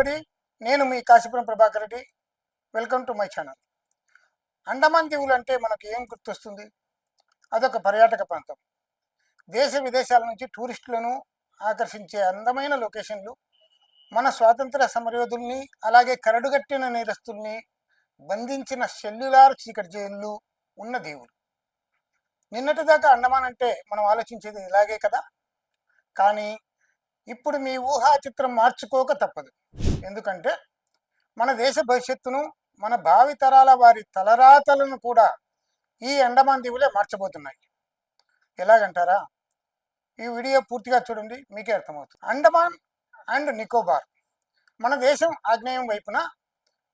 Everybody నేను మీ Kashipuram Prabhakar Reddy. Welcome to my channel Andaman దీవులు అంటే మనకు ఏం గుర్తొస్తుంది? అదొక పర్యాటక ప్రాంతం. దేశ విదేశాల నుంచి టూరిస్టులను ఆకర్షించే అందమైన లొకేషన్లు. మన స్వాతంత్ర సమరయోధుల్ని అలాగే కరడుగట్టిన నేరస్తుల్ని బంధించిన సెల్యులార్ చీకటి జైళ్ళు ఉన్న దీవులు నిన్నటిదాకా అండమాన్ అంటే మనం ఆలోచించేది ఇలాగే కదా? కానీ ఇప్పుడు మీ ఊహా చిత్రం మార్చుకోక తప్పదు. ఎందుకంటే మన దేశ భవిష్యత్తును మన భావితరాల వారి తలరాతలను కూడా ఈ అండమాన్ దీవులే మార్చబోతున్నాయి. ఎలాగంటారా? ఈ వీడియో పూర్తిగా చూడండి మీకే అర్థమవుతుంది. అండమాన్ అండ్ నికోబార్. మన దేశం ఆగ్నేయం వైపున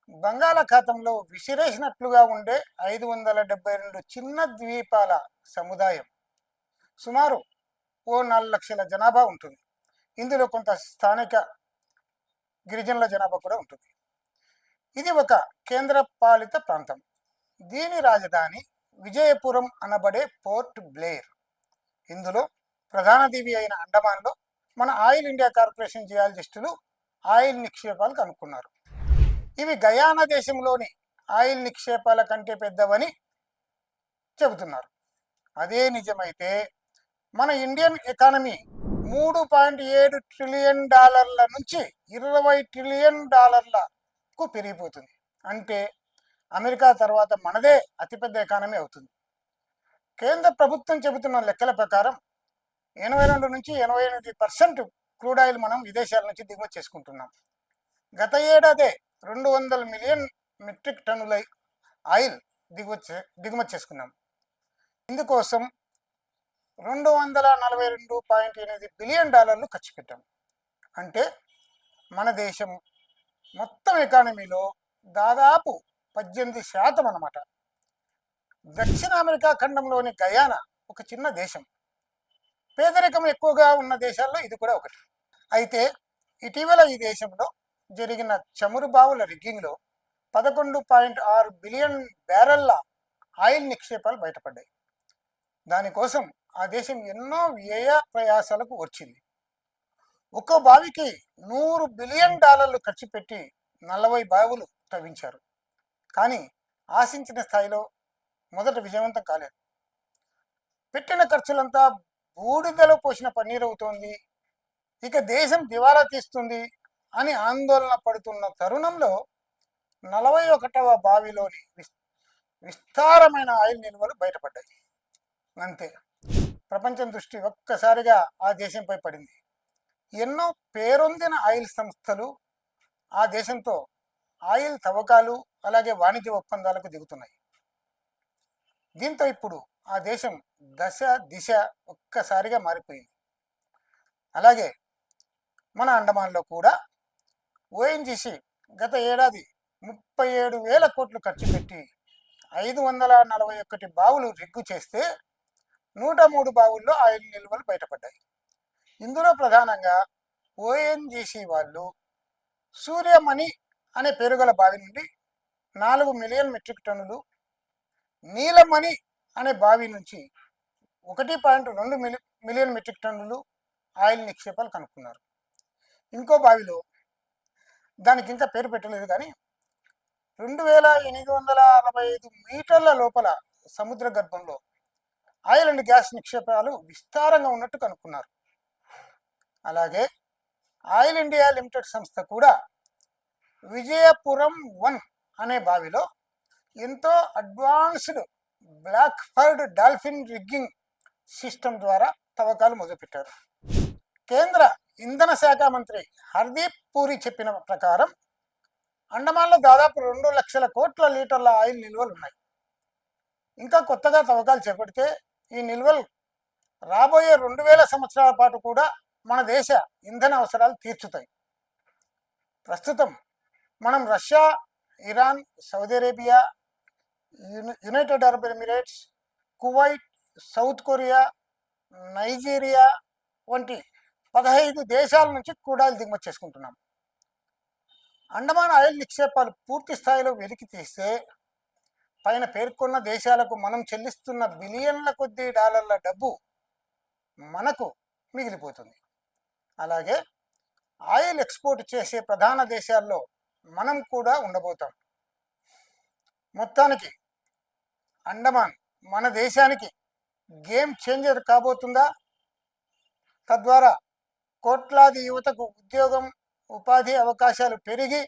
బంగాళాఖాతంలో విసిరేసినట్లుగా ఉండే ఐదు వందల డెబ్బై రెండు చిన్న ద్వీపాల సముదాయం. సుమారు ఓ నాలుగు లక్షల జనాభా ఉంటుంది. ఇందులో కొంత స్థానిక గిరిజనుల జనాభా కూడా ఉంటుంది. ఇది ఒక కేంద్ర పాలిత ప్రాంతం. దీని రాజధాని విజయపురం అనబడే పోర్ట్ బ్లేర్. ఇందులో ప్రధాన దీవి అయిన అండమాన్లో మన ఆయిల్ ఇండియా కార్పొరేషన్ జియాలజిస్టులు ఆయిల్ నిక్షేపాలు కనుక్కున్నారు. ఇవి గయానా దేశంలోని ఆయిల్ నిక్షేపాల కంటే పెద్దవని చెబుతున్నారు. అదే నిజమైతే మన ఇండియన్ ఎకానమీ మూడు పాయింట్ ఏడు ట్రిలియన్ డాలర్ల నుంచి ఇరవై ట్రిలియన్ డాలర్లకు పెరిగిపోతుంది. అంటే అమెరికా తర్వాత మనదే అతిపెద్ద ఎకానమీ అవుతుంది. కేంద్ర ప్రభుత్వం చెబుతున్న లెక్కల ప్రకారం ఎనభై రెండు నుంచి ఎనభై ఎనిమిది పర్సెంట్ క్రూడ్ ఆయిల్ మనం విదేశాల నుంచి దిగుమతి చేసుకుంటున్నాం. గత ఏడాదే రెండు వందల మిలియన్ మెట్రిక్ టన్నుల ఆయిల్ దిగుమతి చే- దిగుమతి చేసుకున్నాం. ఇందుకోసం రెండు వందల నలభై రెండు పాయింట్ ఎనిమిది బిలియన్ డాలర్లు ఖర్చు పెట్టాం. అంటే మన దేశం మొత్తం ఎకానమీలో దాదాపు పద్దెనిమిది శాతం అన్నమాట. దక్షిణ అమెరికా ఖండంలోని గయానా ఒక చిన్న దేశం. పేదరికం ఎక్కువగా ఉన్న దేశాల్లో ఇది కూడా ఒకటి. అయితే ఇటీవల ఈ దేశంలో జరిగిన చమురు బావుల రిగ్గింగ్లో పదకొండు పాయింట్ ఆరు బిలియన్ బ్యారెల్ల ఆయిల్ నిక్షేపాలు బయటపడ్డాయి. దానికోసం ఆ దేశం ఎన్నో వ్యయ ప్రయాసాలకు వచ్చింది. ఒక్కో బావికి నూరు బిలియన్ డాలర్లు ఖర్చు పెట్టి నలభై బావులు తవ్వించారు. కానీ ఆశించిన స్థాయిలో మొదట విజయవంతం కాలేదు. పెట్టిన ఖర్చులంతా బూడిదలో పోసిన పన్నీర్ అవుతోంది. ఇక దేశం దివాలా తీస్తుంది అని ఆందోళన పడుతున్న తరుణంలో నలభై ఒకటవ బావిలోని విస్- విస్తారమైన ఆయిల్ నిల్వలు బయటపడ్డాయి. అంతే. ప్రపంచం దృష్టి ఒక్కసారిగా ఆ దేశంపై పడింది. ఎన్నో పేరొందిన ఆయిల్ సంస్థలు ఆ దేశంతో ఆయిల్ తవ్వకాలు అలాగే వాణిజ్య ఒప్పందాలకు దిగుతున్నాయి. దీంతో ఇప్పుడు ఆ దేశం దశ దిశ ఒక్కసారిగా మారిపోయింది. అలాగే మన అండమాన్లో కూడా ఓఎన్జిసి గత ఏడాది ముప్పై ఏడు వేల కోట్లు ఖర్చు పెట్టి ఐదు వందల నలభై ఒకటి బావులు రిగ్గు చేస్తే నూట మూడు బావుల్లో ఆయిల్ నిల్వలు బయటపడ్డాయి. ఇందులో ప్రధానంగా ఓఎన్జిసి వాళ్ళు సూర్యమణి అనే పేరుగల బావి నుండి నాలుగు మిలియన్ మెట్రిక్ టన్నులు నీలమణి అనే బావి నుంచి ఒకటి పాయింట్ రెండు మిలి మిలియన్ మెట్రిక్ టన్నులు ఆయిల్ నిక్షేపాలు కనుక్కున్నారు. ఇంకో బావిలో దానికి ఇంకా పేరు పెట్టలేదు కానీ రెండు వేల ఎనిమిది వందల అరవై ఐదు మీటర్ల లోపల సముద్ర గర్భంలో ఆయిల్ అండ్ గ్యాస్ నిక్షేపాలు విస్తారంగా ఉన్నట్టు కనుక్కున్నారు. అలాగే ఆయిల్ ఇండియా లిమిటెడ్ సంస్థ కూడా విజయపురం వన్ అనే బావిలో ఎంతో advanced Blackford Dolphin rigging system ద్వారా తవ్వకాలు మొదలుపెట్టారు. కేంద్ర ఇంధన శాఖ మంత్రి హర్దీప్ పూరి చెప్పిన ప్రకారం అండమాన్లో దాదాపు రెండు లక్షల కోట్ల లీటర్ల ఆయిల్ నిల్వలు ఉన్నాయి. ఇంకా కొత్తగా తవ్వకాలు చేపడితే ఈ నిల్వలు రాబోయే రెండు వేల సంవత్సరాల పాటు కూడా మన దేశ ఇంధన అవసరాలు తీర్చుతాయి. ప్రస్తుతం మనం Russia Iran Saudi Arabia United Arab Emirates Kuwait South Korea Nigeria వంటి పదహైదు దేశాల నుంచి కూడాలు దిగుమతి చేసుకుంటున్నాం. అండమాన్ ఆయిల్ నిక్షేపాలు పూర్తి స్థాయిలో వెలికి తీస్తే పైన పేర్కొన్న దేశాలకు మనం చెల్లిస్తున్న బిలియన్ల కొద్దీ డాలర్ల డబ్బు మనకు మిగిలిపోతుంది. అలాగే ఆయిల్ ఎక్స్పోర్ట్ చేసే ప్రధాన దేశాల్లో మనం కూడా ఉండబోతాం. మొత్తానికి అండమాన్ మన దేశానికి గేమ్ చేంజర్ కాబోతుందా? తద్వారా కోట్లాది యువతకు ఉద్యోగం ఉపాధి అవకాశాలు పెరిగి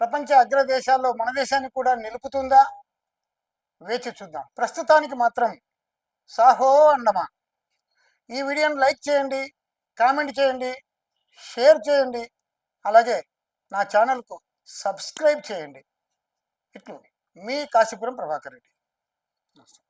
ప్రపంచ అగ్రదేశాల్లో మన దేశాన్ని కూడా నిలుపుతుందా? వేచి చూద్దాం. ప్రస్తుతానికి మాత్రం సాహో అండమా ఈ వీడియోని లైక్ చేయండి కామెంట్ చేయండి షేర్ చేయండి అలాగే నా ఛానల్కు సబ్స్క్రైబ్ చేయండి. ఇట్లు మీ కాశీపురం ప్రభాకర్ రెడ్డి. నమస్తే